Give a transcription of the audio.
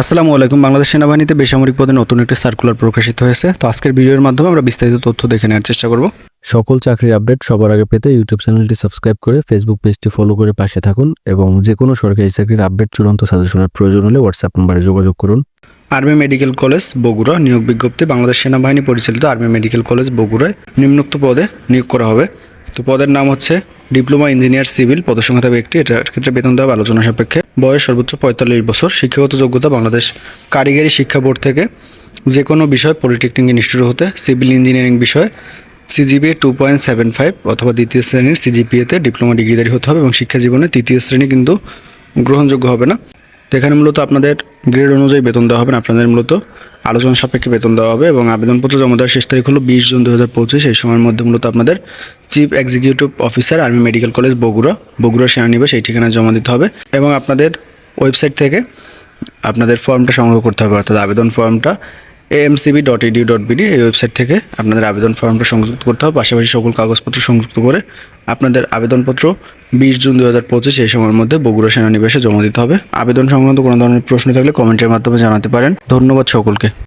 আসসালামু আলাইকুম। বাংলাদেশ সেনাবাহিনীতে বেসামরিক পদে নতুন একটি সার্কুলার প্রকাশিত হয়েছে। তো আজকের ভিডিওর মাধ্যমে আমরা বিস্তারিত তথ্য দেখে নেওয়ার চেষ্টা করব। সকল চাকরির আপডেট সবার আগে পেতে ইউটিউব চ্যানেলটি সাবস্ক্রাইব করে ফেসবুক পেজটি ফলো করে পাশে থাকুন এবং যে কোনো সরকারি চাকরির আপডেট চূড়ান্ত সাজেশনের প্রয়োজন হলে হোয়াটসঅ্যাপ নম্বরে যোগাযোগ করুন। আর্মি মেডিকেল কলেজ বগুড়া নিয়োগ বিজ্ঞপ্তি বাংলাদেশ সেনাবাহিনী পরিচালিত আর্মি মেডিকেল কলেজ বগুড়ায় নিম্নোক্ত পদে নিয়োগ করা হবে। তো পদের নাম হচ্ছে ডিপ্লোমা ইঞ্জিনিয়ার সিভিল পদসংখ্যা থাকবে একটি এটার ক্ষেত্রে বেতন দেওয়া আলোচনা সাপেক্ষে বয়স সর্বোচ্চ পঁয়তাল্লিশ বছর। শিক্ষাগত যোগ্যতা বাংলাদেশ কারিগরি শিক্ষা বোর্ড থেকে যে কোনো বিষয় পলিটেকনিক ইনস্টিটিউট হতে, সিভিল ইঞ্জিনিয়ারিং বিষয়ে CGPA two point seven five অথবা দ্বিতীয় শ্রেণির সিজিপিএতে ডিপ্লোমা ডিগ্রিধারী হতে হবে এবং শিক্ষা জীবনে তৃতীয় শ্রেণি কিন্তু গ্রহণযোগ্য হবে না। এখানে মূলত আপনাদের গ্রেড অনুযায়ী বেতন দেওয়া হবে না, আপনাদের মূলত আলোচনা সাপেক্ষে বেতন দেওয়া হবে এবং আবেদনপত্র জমা দেওয়ার শেষ তারিখ হলো বিশ জুন দু হাজার পঁচিশ। এই সময়ের মধ্যে মূলত আপনাদের chief executive officer army medical college Bogura Bogura সেনানিবাস এই ঠিকানায় জমা দিতে হবে। এবং আপনাদের ওয়েবসাইট থেকে আপনাদের ফর্মটা সংগ্রহ করতে হবে, অর্থাৎ আবেদন ফর্মটা AMCB dot edu dot BD এই ওয়েবসাইট থেকে আপনাদের আবেদন ফর্মটা সংযুক্ত করতে হবে। পাশাপাশি সকল কাগজপত্র সংযুক্ত করে আপনাদের আবেদনপত্র বিশ জুন দু হাজার পঁচিশ এই সময়ের মধ্যে বগুড়া সেনানিবাসে জমা দিতে হবে। আবেদন সংক্রান্ত কোনো ধরনের প্রশ্ন থাকলে কমেন্টের মাধ্যমে জানাতে পারেন। ধন্যবাদ সকলকে।